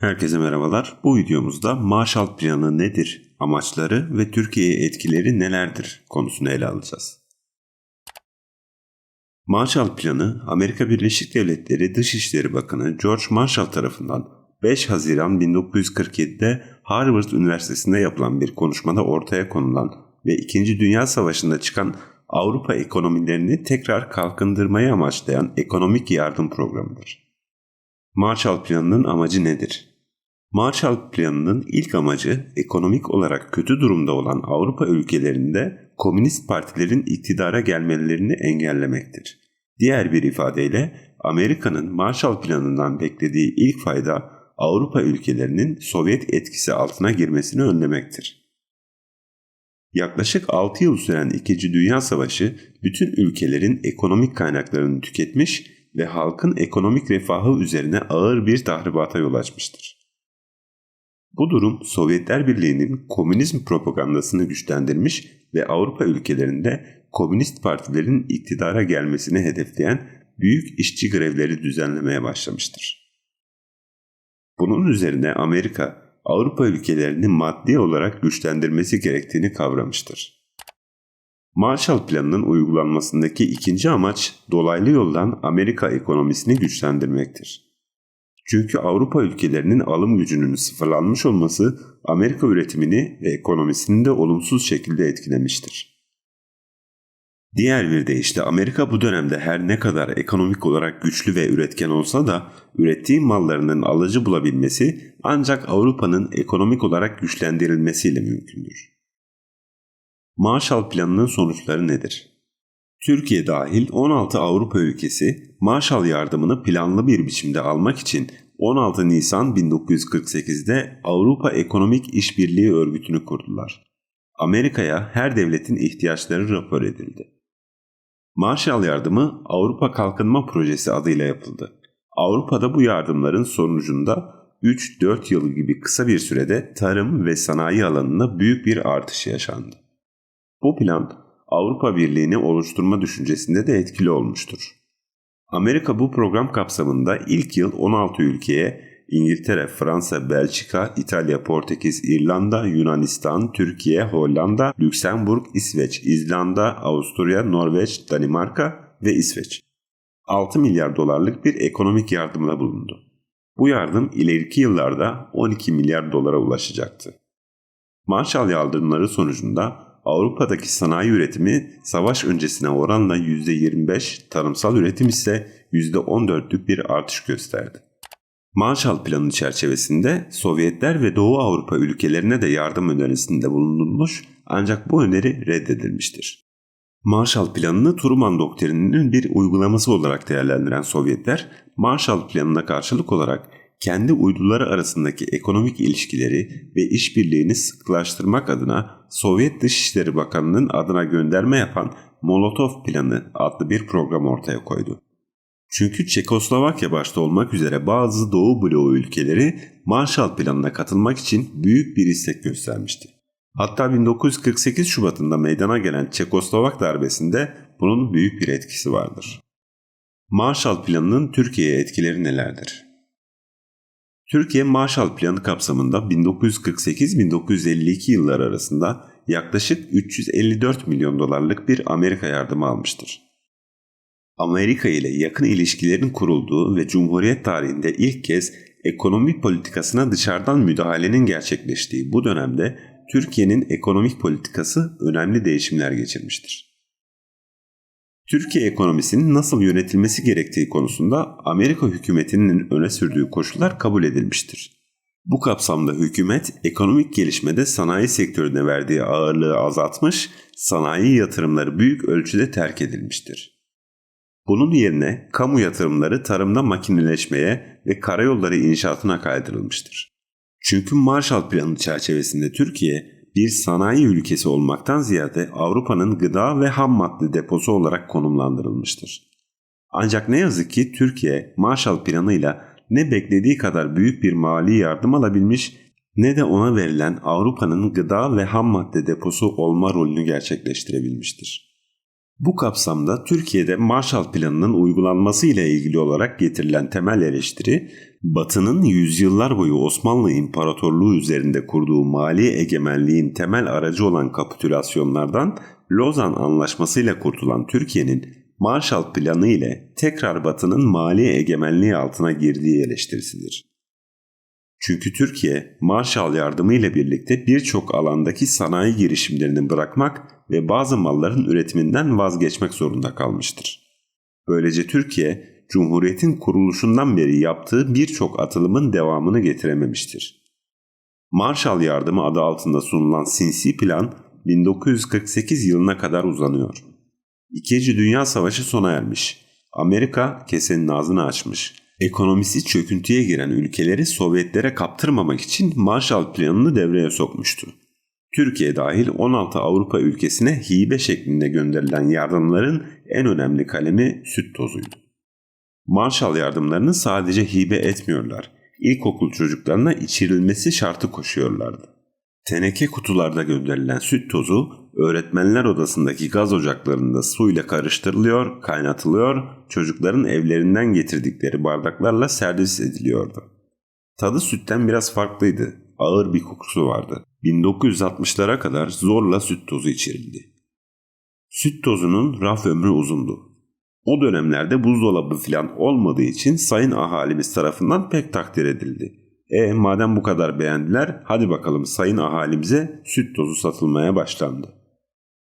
Herkese merhabalar. Bu videomuzda Marshall Planı nedir, amaçları ve Türkiye'ye etkileri nelerdir konusunu ele alacağız. Marshall Planı, Amerika Birleşik Devletleri Dışişleri Bakanı George Marshall tarafından 5 Haziran 1947'de Harvard Üniversitesi'nde yapılan bir konuşmada ortaya konulan ve 2. Dünya Savaşı'nda çıkan Avrupa ekonomilerini tekrar kalkındırmayı amaçlayan ekonomik yardım programıdır. Marshall Planı'nın amacı nedir? Marshall Planı'nın ilk amacı ekonomik olarak kötü durumda olan Avrupa ülkelerinde komünist partilerin iktidara gelmelerini engellemektir. Diğer bir ifadeyle Amerika'nın Marshall Planı'ndan beklediği ilk fayda Avrupa ülkelerinin Sovyet etkisi altına girmesini önlemektir. Yaklaşık 6 yıl süren 2. Dünya Savaşı bütün ülkelerin ekonomik kaynaklarını tüketmiş ve halkın ekonomik refahı üzerine ağır bir tahribata yol açmıştır. Bu durum Sovyetler Birliği'nin komünizm propagandasını güçlendirmiş ve Avrupa ülkelerinde komünist partilerin iktidara gelmesini hedefleyen büyük işçi grevleri düzenlemeye başlamıştır. Bunun üzerine Amerika, Avrupa ülkelerini maddi olarak güçlendirmesi gerektiğini kavramıştır. Marshall Planı'nın uygulanmasındaki ikinci amaç dolaylı yoldan Amerika ekonomisini güçlendirmektir. Çünkü Avrupa ülkelerinin alım gücünün sıfırlanmış olması Amerika üretimini ve ekonomisini de olumsuz şekilde etkilemiştir. Diğer bir deyişle Amerika bu dönemde her ne kadar ekonomik olarak güçlü ve üretken olsa da ürettiği mallarının alıcı bulabilmesi ancak Avrupa'nın ekonomik olarak güçlendirilmesiyle mümkündür. Marshall Planı'nın sonuçları nedir? Türkiye dahil 16 Avrupa ülkesi Marshall yardımını planlı bir biçimde almak için 16 Nisan 1948'de Avrupa Ekonomik İşbirliği Örgütü'nü kurdular. Amerika'ya her devletin ihtiyaçları rapor edildi. Marshall yardımı Avrupa Kalkınma Projesi adıyla yapıldı. Avrupa'da bu yardımların sonucunda 3-4 yıl gibi kısa bir sürede tarım ve sanayi alanında büyük bir artış yaşandı. Bu plan Avrupa Birliği'ni oluşturma düşüncesinde de etkili olmuştur. Amerika bu program kapsamında ilk yıl 16 ülkeye İngiltere, Fransa, Belçika, İtalya, Portekiz, İrlanda, Yunanistan, Türkiye, Hollanda, Lüksemburg, İsveç, İzlanda, Avusturya, Norveç, Danimarka ve İsveç 6 milyar dolarlık bir ekonomik yardımla bulundu. Bu yardım ileriki yıllarda 12 milyar dolara ulaşacaktı. Marshall yardımları sonucunda Avrupa'daki sanayi üretimi savaş öncesine oranla %25, tarımsal üretim ise %14'lük bir artış gösterdi. Marshall Planı çerçevesinde Sovyetler ve Doğu Avrupa ülkelerine de yardım önerisinde bulunulmuş ancak bu öneri reddedilmiştir. Marshall Planı'nı Truman doktrininin bir uygulaması olarak değerlendiren Sovyetler, Marshall Planı'na karşılık olarak kendi uyduları arasındaki ekonomik ilişkileri ve işbirliğini sıklaştırmak adına Sovyet Dışişleri Bakanı'nın adına gönderme yapan Molotov Planı adlı bir program ortaya koydu. Çünkü Çekoslovakya başta olmak üzere bazı Doğu bloğu ülkeleri Marshall Planı'na katılmak için büyük bir istek göstermişti. Hatta 1948 Şubat'ında meydana gelen Çekoslovak darbesinde bunun büyük bir etkisi vardır. Marshall Planı'nın Türkiye'ye etkileri nelerdir? Türkiye Marshall Planı kapsamında 1948-1952 yılları arasında yaklaşık 354 milyon dolarlık bir Amerika yardımı almıştır. Amerika ile yakın ilişkilerin kurulduğu ve Cumhuriyet tarihinde ilk kez ekonomik politikasına dışarıdan müdahalenin gerçekleştiği bu dönemde Türkiye'nin ekonomik politikası önemli değişimler geçirmiştir. Türkiye ekonomisinin nasıl yönetilmesi gerektiği konusunda Amerika hükümetinin öne sürdüğü koşullar kabul edilmiştir. Bu kapsamda hükümet ekonomik gelişmede sanayi sektörüne verdiği ağırlığı azaltmış, sanayi yatırımları büyük ölçüde terk edilmiştir. Bunun yerine kamu yatırımları tarımda makineleşmeye ve karayolları inşaatına kaydırılmıştır. Çünkü Marshall Planı çerçevesinde Türkiye bir sanayi ülkesi olmaktan ziyade Avrupa'nın gıda ve ham madde deposu olarak konumlandırılmıştır. Ancak ne yazık ki Türkiye Marshall planıyla ne beklediği kadar büyük bir mali yardım alabilmiş ne de ona verilen Avrupa'nın gıda ve ham madde deposu olma rolünü gerçekleştirebilmiştir. Bu kapsamda Türkiye'de Marshall Planı'nın uygulanması ile ilgili olarak getirilen temel eleştiri, Batı'nın yüzyıllar boyu Osmanlı İmparatorluğu üzerinde kurduğu mali egemenliğin temel aracı olan kapitülasyonlardan Lozan Anlaşması ile kurtulan Türkiye'nin Marshall Planı ile tekrar Batı'nın mali egemenliği altına girdiği eleştirisidir. Çünkü Türkiye Marshall yardımı ile birlikte birçok alandaki sanayi girişimlerini bırakmak ve bazı malların üretiminden vazgeçmek zorunda kalmıştır. Böylece Türkiye Cumhuriyet'in kuruluşundan beri yaptığı birçok atılımın devamını getirememiştir. Marshall Yardımı adı altında sunulan sinsi plan 1948 yılına kadar uzanıyor. İkinci Dünya Savaşı sona ermiş. Amerika kesenin ağzını açmış. Ekonomisi çöküntüye giren ülkeleri Sovyetlere kaptırmamak için Marshall Planı'nı devreye sokmuştu. Türkiye dahil 16 Avrupa ülkesine hibe şeklinde gönderilen yardımların en önemli kalemi süt tozuydu. Marshall yardımlarını sadece hibe etmiyorlar. İlkokul çocuklarına içirilmesi şartı koşuyorlardı. Teneke kutularda gönderilen süt tozu öğretmenler odasındaki gaz ocaklarında suyla karıştırılıyor, kaynatılıyor, çocukların evlerinden getirdikleri bardaklarla servis ediliyordu. Tadı sütten biraz farklıydı. Ağır bir kokusu vardı. 1960'lara kadar zorla süt tozu içirildi. Süt tozunun raf ömrü uzundu. O dönemlerde buzdolabı falan olmadığı için sayın ahalimiz tarafından pek takdir edildi. E madem bu kadar beğendiler hadi bakalım sayın ahalimize süt tozu satılmaya başlandı.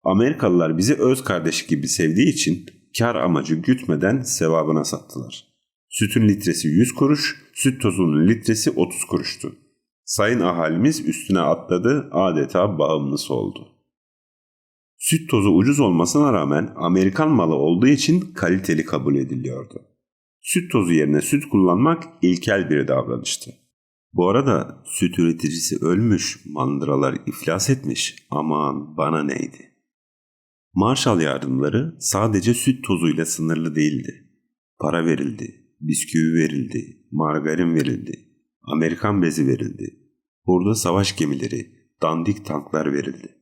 Amerikalılar bizi öz kardeş gibi sevdiği için kar amacı gütmeden sevabına sattılar. Sütün litresi 100 kuruş, süt tozunun litresi 30 kuruştu. Sayın ahalimiz üstüne atladı, adeta bağımlısı oldu. Süt tozu ucuz olmasına rağmen Amerikan malı olduğu için kaliteli kabul ediliyordu. Süt tozu yerine süt kullanmak ilkel bir davranıştı. Bu arada süt üreticisi ölmüş, mandıralar iflas etmiş. Aman bana neydi? Marshall yardımları sadece süt tozuyla sınırlı değildi. Para verildi, bisküvi verildi, margarin verildi, Amerikan bezi verildi, burada savaş gemileri, dandik tanklar verildi.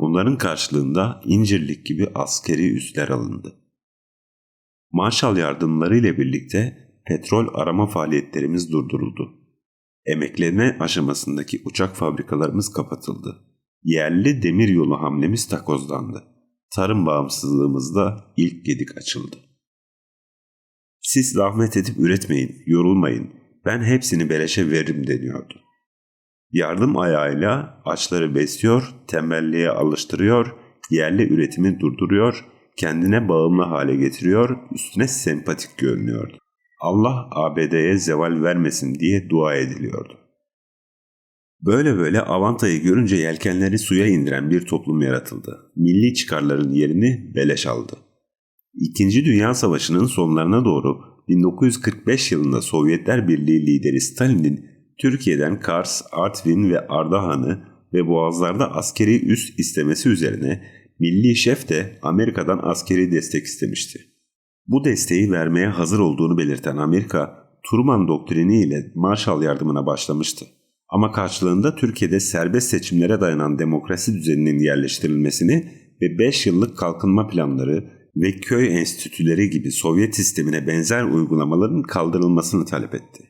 Bunların karşılığında incirlik gibi askeri üsler alındı. Marshall yardımları ile birlikte petrol arama faaliyetlerimiz durduruldu. Emekleme aşamasındaki uçak fabrikalarımız kapatıldı. Yerli demir yolu hamlemiz takozlandı. Tarım bağımsızlığımızda ilk gedik açıldı. Siz zahmet edip üretmeyin, yorulmayın. Ben hepsini beleşe veririm deniyordu. Yardım ayağıyla açları besliyor, tembelliğe alıştırıyor, yerli üretimi durduruyor, kendine bağımlı hale getiriyor, üstüne sempatik görünüyordu. Allah ABD'ye zeval vermesin diye dua ediliyordu. Böyle böyle Avanta'yı görünce yelkenleri suya indiren bir toplum yaratıldı. Milli çıkarların yerini beleş aldı. İkinci Dünya Savaşı'nın sonlarına doğru 1945 yılında Sovyetler Birliği lideri Stalin'in Türkiye'den Kars, Artvin ve Ardahan'ı ve Boğazlar'da askeri üs istemesi üzerine Milli Şef de Amerika'dan askeri destek istemişti. Bu desteği vermeye hazır olduğunu belirten Amerika, Truman doktrini ile Marshall yardımına başlamıştı. Ama karşılığında Türkiye'de serbest seçimlere dayanan demokrasi düzeninin yerleştirilmesini ve 5 yıllık kalkınma planları ve köy enstitüleri gibi Sovyet sistemine benzer uygulamaların kaldırılmasını talep etti.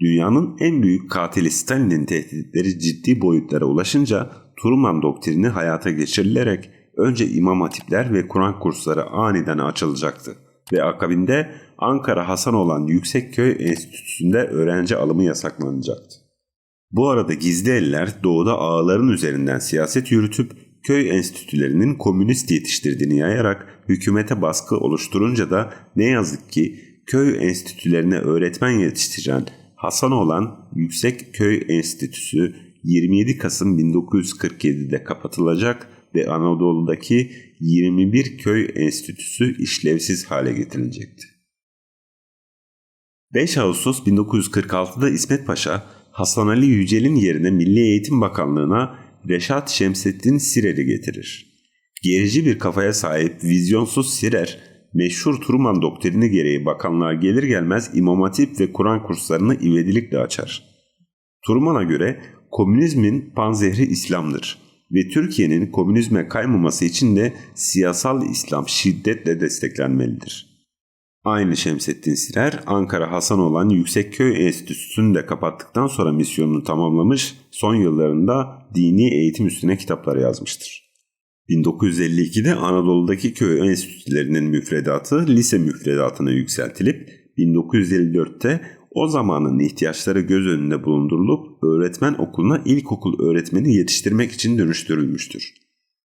Dünyanın en büyük katili Stalin'in tehditleri ciddi boyutlara ulaşınca Truman doktrini hayata geçirilerek önce imam hatipler ve Kur'an kursları aniden açılacaktı ve akabinde Ankara Hasan olan Yüksekköy Enstitüsü'nde öğrenci alımı yasaklanacaktı. Bu arada gizli eller doğuda ağaların üzerinden siyaset yürütüp köy enstitülerinin komünist yetiştirdiğini yayarak hükümete baskı oluşturunca da ne yazık ki köy enstitülerine öğretmen yetiştiren Hasan olan Yüksek Köy Enstitüsü 27 Kasım 1947'de kapatılacak ve Anadolu'daki 21 köy enstitüsü işlevsiz hale getirilecekti. 5 Ağustos 1946'da İsmet Paşa, Hasan Ali Yücel'in yerine Milli Eğitim Bakanlığı'na Reşat Şemsettin Sirer'i getirir. Gerici bir kafaya sahip vizyonsuz Sirer, meşhur Truman doktrini gereği bakanlığa gelir gelmez İmam Hatip ve Kur'an kurslarını ivedilikle açar. Truman'a göre komünizmin panzehri İslam'dır. Ve Türkiye'nin komünizme kaymaması için de siyasal İslam şiddetle desteklenmelidir. Aynı Şemsettin Sirer, Ankara Hasanoğlan Yüksekköy Enstitüsü'nü de kapattıktan sonra misyonunu tamamlamış, son yıllarında dini eğitim üstüne kitaplar yazmıştır. 1952'de Anadolu'daki köy enstitülerinin müfredatı lise müfredatına yükseltilip 1954'te o zamanın ihtiyaçları göz önünde bulundurulup öğretmen okuluna ilkokul öğretmeni yetiştirmek için dönüştürülmüştür.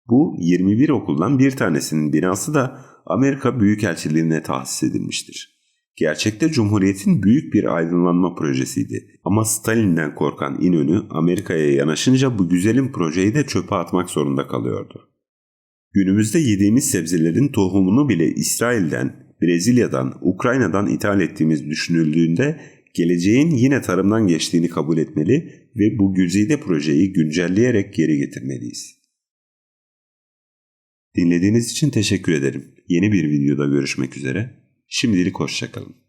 Bu 21 okuldan bir tanesinin binası da Amerika Büyükelçiliğine tahsis edilmiştir. Gerçekte Cumhuriyet'in büyük bir aydınlanma projesiydi. Ama Stalin'den korkan İnönü Amerika'ya yanaşınca bu güzelim projeyi de çöpe atmak zorunda kalıyordu. Günümüzde yediğimiz sebzelerin tohumunu bile İsrail'den, Brezilya'dan, Ukrayna'dan ithal ettiğimiz düşünüldüğünde geleceğin yine tarımdan geçtiğini kabul etmeli ve bu güzide projeyi güncelleyerek geri getirmeliyiz. Dinlediğiniz için teşekkür ederim. Yeni bir videoda görüşmek üzere. Şimdilik hoşçakalın.